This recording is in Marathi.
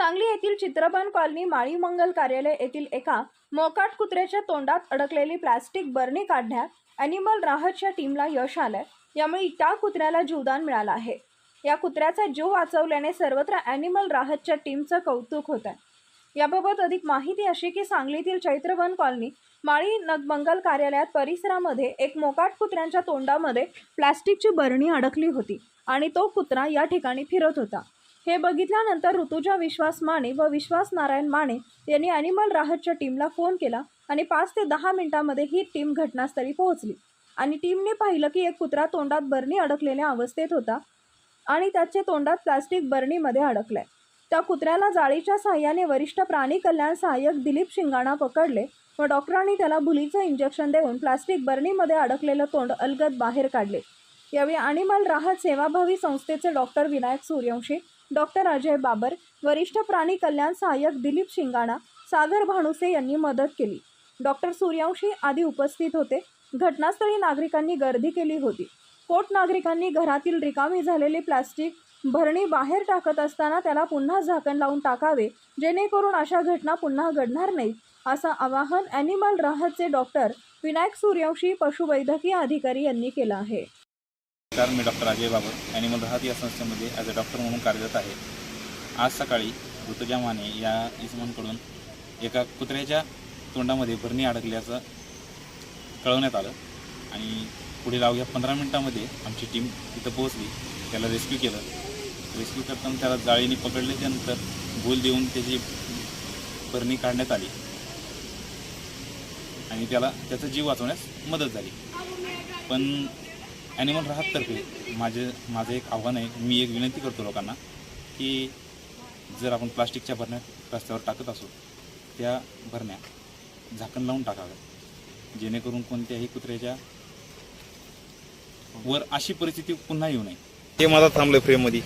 सांगली येथील चित्रबन कॉलनी माळी मंगल कार्यालय येथील एका मोकाट कुत्र्याच्या तोंडात अडकलेली प्लॅस्टिक बरणी काढण्यात अॅनिमल राहतच्या टीमला यश आलंय. यामुळे त्या कुत्र्याला जीवदान मिळालं आहे. या कुत्र्याचा जीव वाचवल्याने सर्वत्र अॅनिमल राहतच्या टीमचं कौतुक होत आहे याबाबत अधिक माहिती अशी की सांगलीतील चैत्रवन कॉलनी माळी नगमंगल कार्यालयात परिसरामध्ये एक मोकाट कुत्र्यांच्या तोंडामध्ये प्लॅस्टिकची बरणी अडकली होती आणि तो कुत्रा या ठिकाणी फिरत होता. हे बघितल्यानंतर ऋतुजा विश्वास माने व विश्वास नारायण माने यांनी अॅनिमल राहतच्या टीमला फोन केला आणि पाच ते दहा मिनिटांमध्ये ही टीम घटनास्थळी पोहोचली. आणि टीमने पाहिलं की एक कुत्रा तोंडात बरणी अडकलेल्या अवस्थेत होता आणि त्याचे तोंडात प्लास्टिक बरणीमध्ये अडकलंय. त्या कुत्र्याला जाळीच्या सहाय्याने वरिष्ठ प्राणी कल्याण सहाय्यक दिलीप शिंगाणा पकडले व डॉक्टरांनी त्याला भुलीचं इंजेक्शन देऊन प्लास्टिक बरणीमध्ये अडकलेलं तोंड अलगद बाहेर काढले. यावेळी अॅनिमल राहत सेवाभावी संस्थेचे डॉक्टर विनायक सूर्यवंशी डॉक्टर अजय बाबर वरिष्ठ प्राणी कल्याण सहाय्यक दिलीप शिंगाणा सागर भानुसे यांनी मदत केली. डॉक्टर सूर्यवंशी आदी उपस्थित होते. घटनास्थळी नागरिकांनी गर्दी केली होती. पोट नागरिकांनी घरातील रिकामी झालेली प्लास्टिक भरणी बाहेर टाकत असताना त्याला पुन्हा झाकण लावून टाकावे जेणेकरून अशा घटना पुन्हा घडणार नाहीत असं आवाहन ॲनिमल राहतचे डॉक्टर विनायक सूर्यवंशी पशुवैद्यकीय अधिकारी यांनी केलं आहे. नमस्कार मी डॉक्टर अजय बाबर ॲनिमल राहत या संस्थेमध्ये ॲज अ डॉक्टर म्हणून कार्यरत आहे. आज सकाळी ऋतुजा माने या इसमांकडून एका कुत्र्याच्या तोंडामध्ये भरणी अडकल्याचं कळवण्यात आलं आणि पुढील अवघ्या पंधरा मिनटामध्ये आमची टीम तिथं पोहोचली त्याला रेस्क्यू केलं. रेस्क्यू करताना त्याला जाळीने पकडले त्यानंतर भूल देऊन त्याची भरणी काढण्यात आली. आणि त्याला त्याचा जीव वाचवण्यास मदत झाली. पण ॲनिमल राहततर्फे माझे माझं एक आव्हान आहे मी एक विनंती करतो लोकांना की जर आपण प्लास्टिकच्या भरण्या रस्त्यावर टाकत असू त्या भरण्या झाकण लावून टाकाव्या. जेणेकरून कोणत्याही कुत्र्याच्या वर अशी परिस्थिती पुन्हा येऊ नये. ते माझा थांबलं फ्रेममध्ये.